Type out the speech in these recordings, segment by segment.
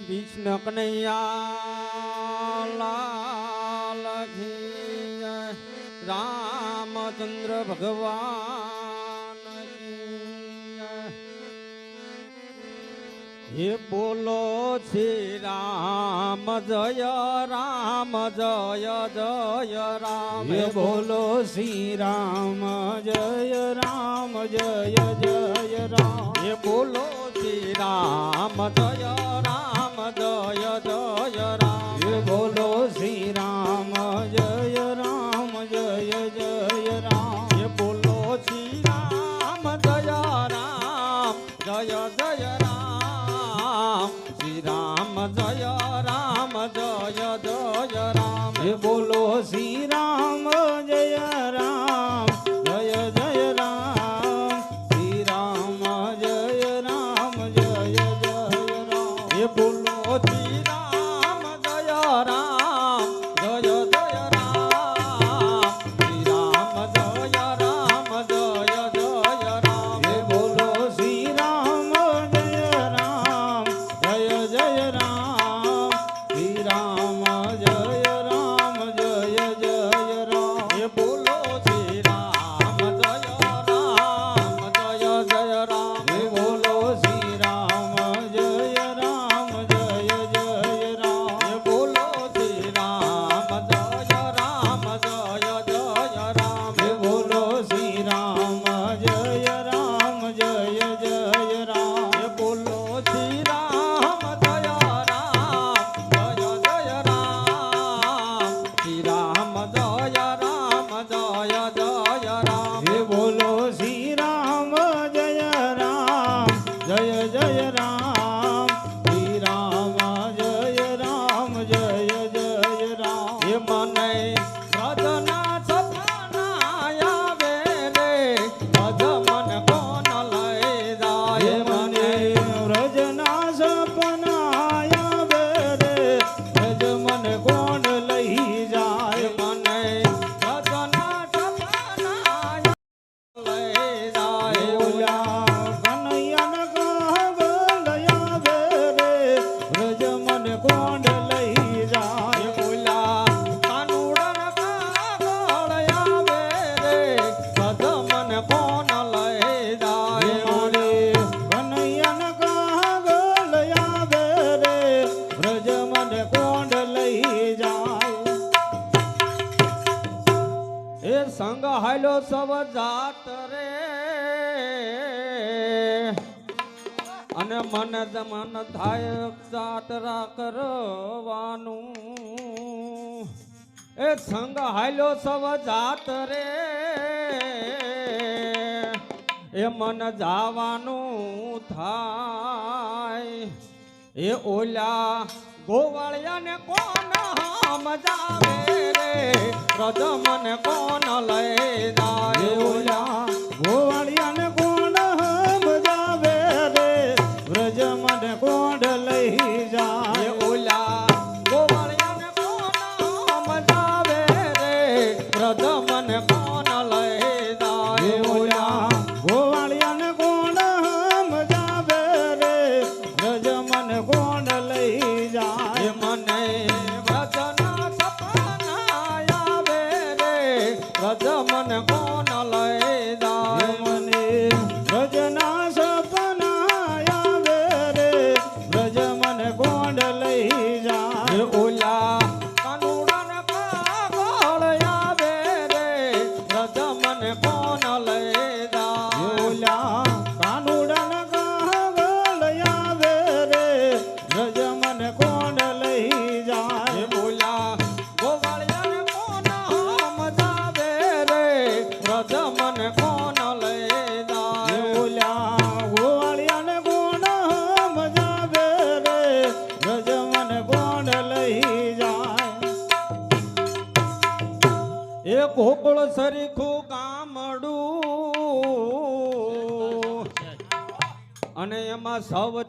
વિષ્ણ કનૈયા લાલ રામચંદ્ર ભગવાન હે બોલો છે રામ જય રામ જય જય રામ. હે બોલો શ્રી રામ જય રામ જય જય રામ. હે બોલો શ્રી રામ જય રામ જય જય રામ. બોલો શ્રી રામ જય રામ જય જય રામ. બોલો શ્રી રામ જય રામ જય મન જ મન થાય જાતરા કરવાનું એ સંગ હાલ્યો સવ જાત રે. એ મન જાવાનું થાય. એ ઓલા ગોવાળિયાને કોણ સમજાવે રે? રજ મને કોણ લઈ જાય? ઓલા ગોવાળિયાને glory.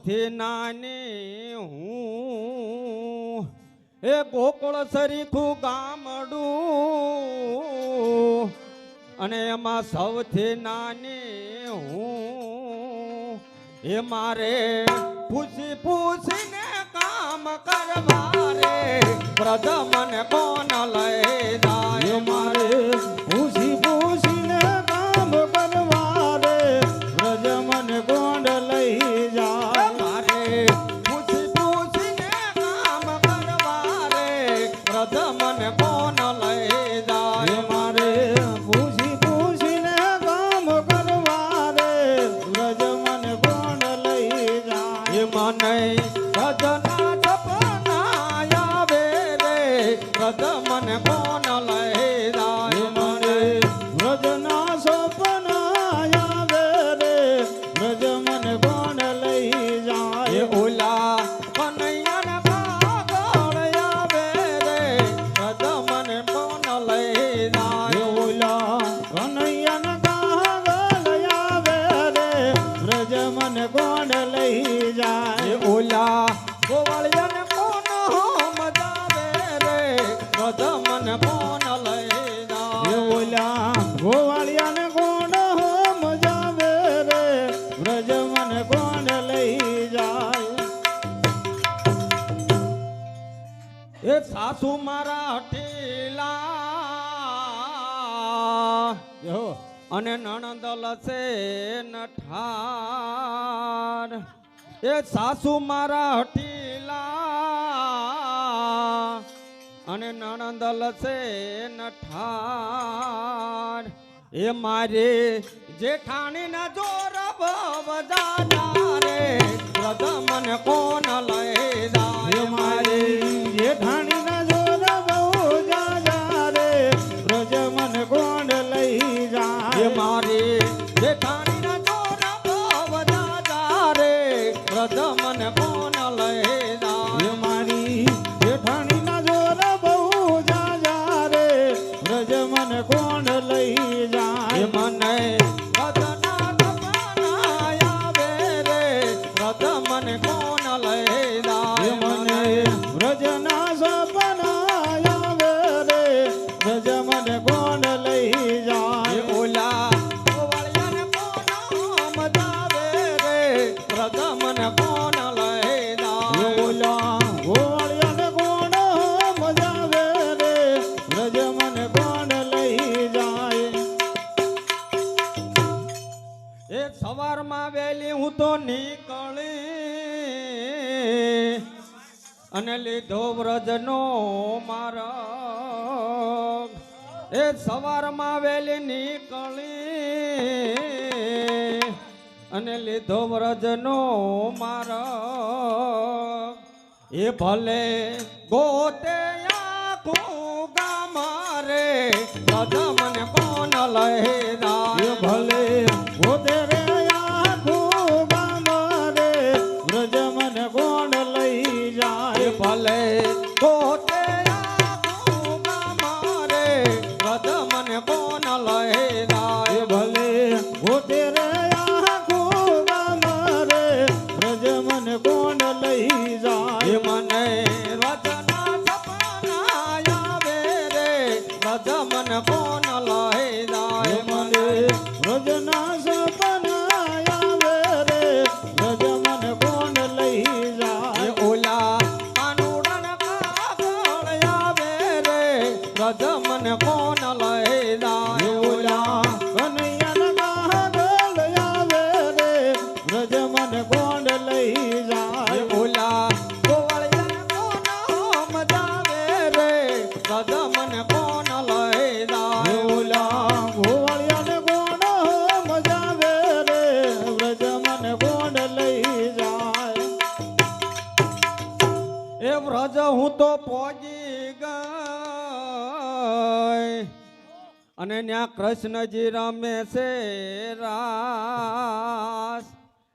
થી નાની હું. એ ગોકુળ સરીખું ગામડું. અને એમાં સૌથી નાને હું. એ મારે પૂછી પૂછીને કામ કરવા રે. પ્રથમ કોણ લઈ જાય? મારે પૂછી પૂછીને કામ કરવા રે. પ્રજ કોણ લઈ જાય? કોણ લઈ જાય. ઓલા ગોવાળિયાને કોણ હો મજાવે રે. ગધમન કોણ લઈ જાય. ઓલા ગોવાળિયાને કોણ હો મજાવે રે. વ્રજમન કોણ લઈ જાય. એ સાસુ મારા હટેલા હો. અને નણંદલ છે નઠાર એ સાસુ મારા હઠીલા અને નણંદલ છે નઠાર એ મારે જેઠાણી ના જોર બજાના રે. પ્રથમ કોણ લઈ જાય? મારે જેઠાણી બ્રજ મન ગોંડ લઈ જાય. મારે જેઠાણી ના જોના ભાવ દાદા રે બ્રજ મન ગોંડ લઈ જાય. મારી જેઠાણી ના જોર બહુ જાજા રે બ્રજ મન ગોંડ લઈ જાય. મને અને લીધો વ્રજનો મારા એ સવારમાં વેલી નીકળી. અને લીધો વ્રજનો મારા એ ભલે ગોતે મારે ગામારે મને કોણ લહે ભલે ગોતે let's અને ત્યાં કૃષ્ણજી રમે છે રાસ.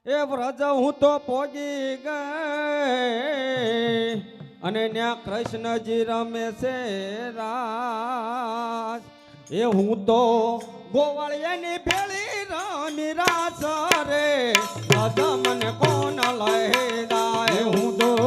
એ વ્રજ હું તો પોગી ગઈ. અને ત્યાં કૃષ્ણજી રમે છે રાસ. એ હું તો ગોવાળિયાની ભેળી રમી રાસ રે. મને કોણ લઈ જાય હું તો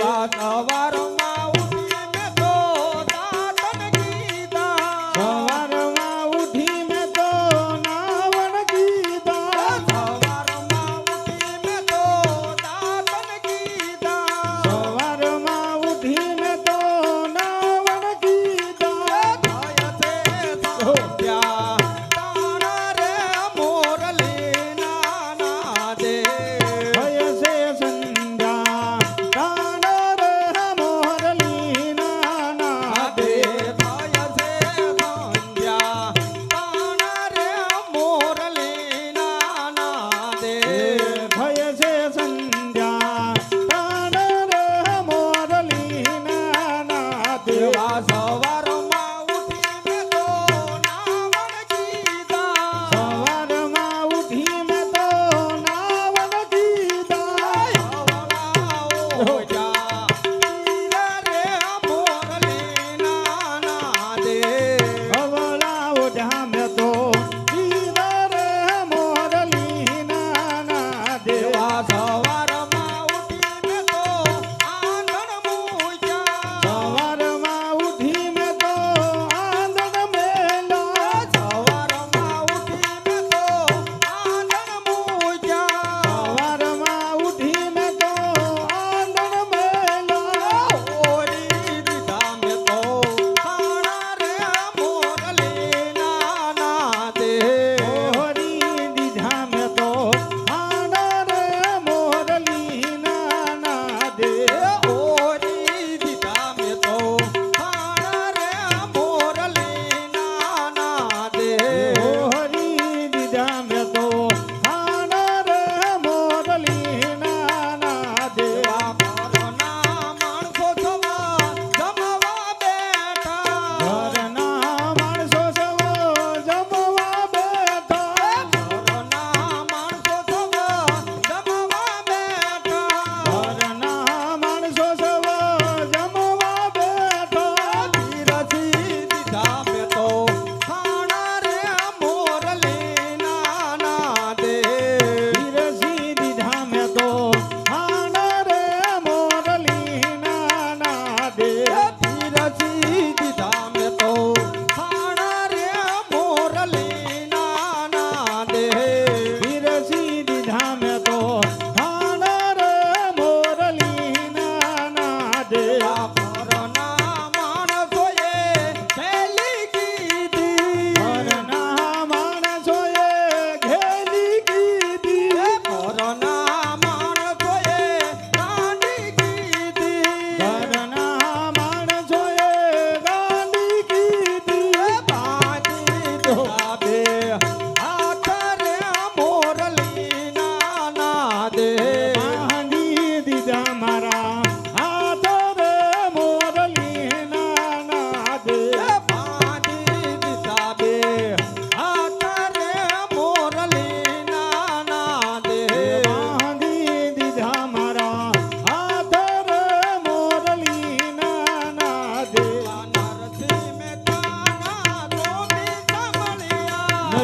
વાત વારંવાર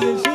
Hallelujah.